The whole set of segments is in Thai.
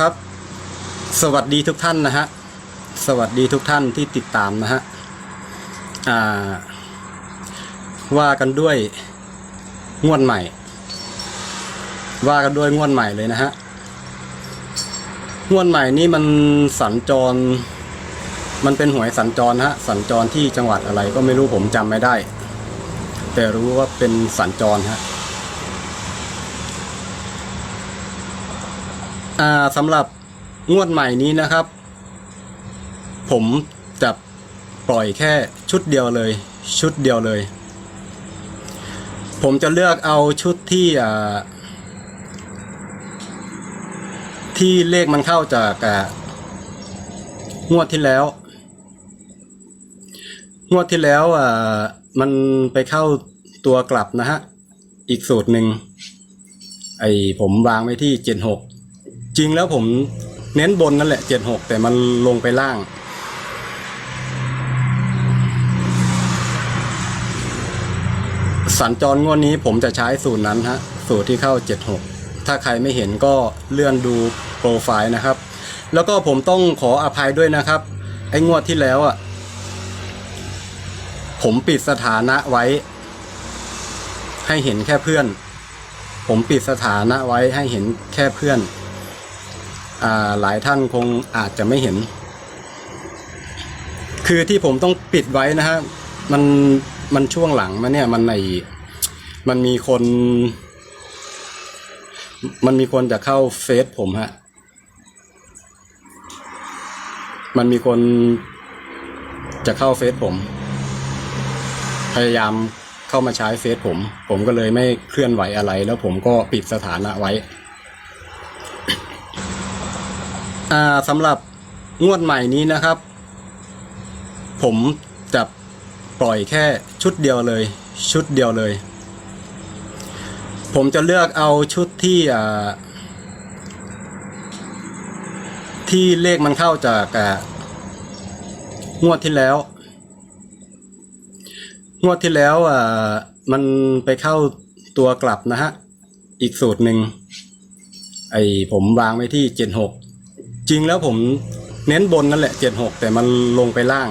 ครับ สวัสดีทุกท่านนะฮะ สวัสดีทุกท่านที่ติดตามนะฮะอ่าว่ากันด้วยงวดใหม่ ว่ากันด้วยงวดใหม่เลยนะฮะ งวดใหม่นี่มันสัญจร มันเป็นหวยสัญจรฮะ สัญจรที่จังหวัดอะไรก็ไม่รู้ผมจำไม่ได้ แต่รู้ว่าเป็นสัญจรฮะ อ่าสำหรับงวดใหม่นี้นะครับ ผมจะปล่อยแค่ชุดเดียวเลย ชุดเดียวเลย ผมจะเลือกเอาชุดที่อ่าที่เลขมันเข้าจากงวดที่แล้ว งวดที่แล้วอ่ามันไปเข้าตัวกลับนะฮะ อีกสูตรหนึ่งไอผมวางไว้ที่เจ็ดหก จริงแล้วผมเน้นบนนั่นแหละเจ็ดหกแต่มันลงไปล่าง สัญจรงวดนี้ผมจะใช้สูตรนั้นฮะ สูตรที่เข้าเจ็ดหกถ้าใครไม่เห็นก็เลื่อนดูโปรไฟล์นะครับ แล้วก็ผมต้องขออภัยด้วยนะครับ ไอ้งวดที่แล้วอะ ผมปิดสถานะไว้ ให้เห็นแค่เพื่อน ผมปิดสถานะไว้ให้เห็นแค่เพื่อน หลายท่านคงอาจจะไม่เห็น คือที่ผมต้องปิดไว้นะฮะมันมันช่วงหลังมาเนี่ยมันในมันมีคน มันมีคนจะเข้าเฟซผมฮะมันมีคนจะเข้าเฟซผม พยายามเข้ามาใช้เฟซผม ผมก็เลยไม่เคลื่อนไหวอะไร แล้วผมก็ปิดสถานะไว้ สำหรับงวดใหม่นี้นะครับ ผมจะปล่อยแค่ชุดเดียวเลย ชุดเดียวเลย ผมจะเลือกเอาชุดที่ที่เลขมันเข้าจากงวดที่แล้ว งวดที่แล้วอ่ามันไปเข้าตัวกลับนะฮะ อีกสูตรหนึ่งไอผมวางไว้ที่เจ็ดหก จริงแล้วผมเน้นบนนั่นแหละเจ็ดหกแต่มันลงไปล่าง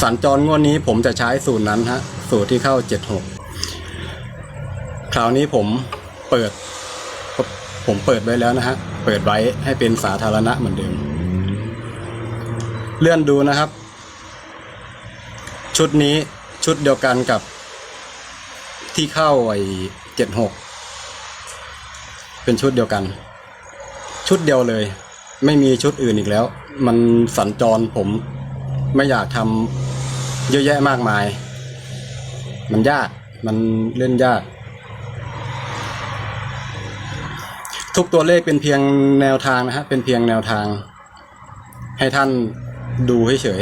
สัญจรงวดนี้ผมจะใช้สูตรนั้นฮะ สูตรที่เข้าเจ็ดหกคราวนี้ผมเปิด ผมเปิดไว้แล้วนะฮะ เปิดไว้ให้เป็นสาธารณะเหมือนเดิม เลื่อนดูนะครับ ชุดนี้ชุดเดียวกันกับ ที่เข้าไอ้เจ็ดหกเป็นชุดเดียวกัน ชุดเดียวเลย ไม่มีชุดอื่นอีกแล้ว มันสัญจรผมไม่อยากทำเยอะแยะมากมาย มันยากมันเล่นยาก ทุกตัวเลขเป็นเพียงแนวทางนะฮะ เป็นเพียงแนวทาง ให้ท่านดูให้เฉย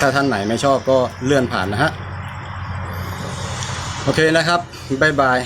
ถ้าท่านไหนไม่ชอบก็เลื่อนผ่านนะฮะ โอเคนะครับ บ๊ายบาย